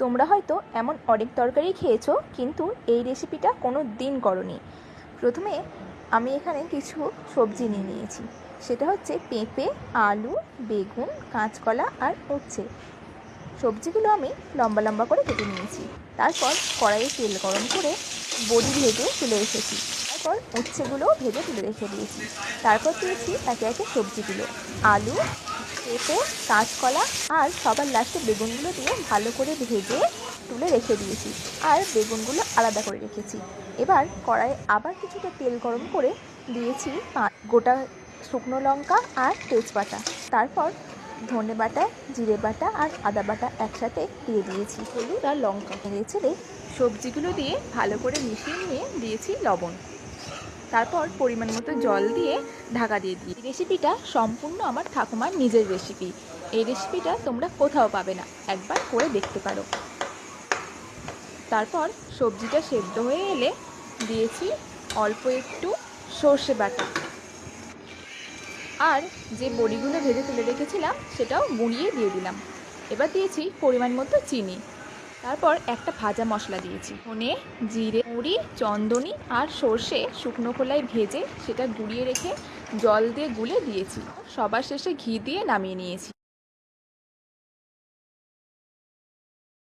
তোমরা হয়তো এমন অনেক তরকারি খেয়েছো, কিন্তু এই রেসিপিটা কোনো দিন করনি। প্রথমে আমি এখানে কিছু সবজি নিয়ে নিয়েছি। সেটা হচ্ছে পেঁপে, আলু, বেগুন, কাঁচকলা আর উচ্ছে। সবজিগুলো আমি লম্বা লম্বা করে কেটে নিয়েছি। তারপর কড়াইয়ে তেল গরম করে বড়ি ভেজে তুলে রেখেছি। তারপর উচ্ছেগুলো ভেজে তুলে রেখে দিয়েছি। তারপর দিয়েছি একে একে সবজিগুলো। আলু পেঁপে কাঁচকলা আর সবার লাস্টে বেগুনগুলো দিয়ে ভালো করে ভেজে তুলে রেখে দিয়েছি। আর বেগুনগুলো আলাদা করে রেখেছি। এবার কড়াইয়ে আবার কিছুটা তেল গরম করে দিয়েছি গোটা শুকনো লঙ্কা আর তেজপাতা। তারপর ধনে বাটা, জিরে বাটা আর আদা বাটা একসাথে দিয়ে দিয়েছি। হলুদ আর লঙ্কা। নেড়ে ছেড়ে সবজিগুলো দিয়ে ভালো করে মিশিয়ে নিয়ে দিয়েছি লবণ। তারপর পরিমাণ মতো জল দিয়ে ঢাকা দিয়ে দিই। রেসিপিটা সম্পূর্ণ আমার ঠাকুমার নিজের রেসিপি এই রেসিপিটা তোমরা কোথাও পাবে না, একবার করে দেখতে পারো। তারপর সবজিটা সেদ্ধ হয়ে এলে দিয়েছি অল্প একটু সর্ষে বাটা। আর যে বড়িগুলো ভেজে তুলে রেখেছিলাম, সেটাও গুঁড়িয়ে দিয়ে দিলাম। এবার দিয়েছি পরিমাণ মতো চিনি। তারপর একটা ভাজা মশলা দিয়েছি। ধনে, জিরে, মুড়ি, চন্দনি আর সর্ষে শুকনো খোলায় ভেজে সেটা গুড়িয়ে রেখে জল দিয়ে গুলে দিয়েছি। সবার শেষে ঘি দিয়ে নামিয়ে নিয়েছি।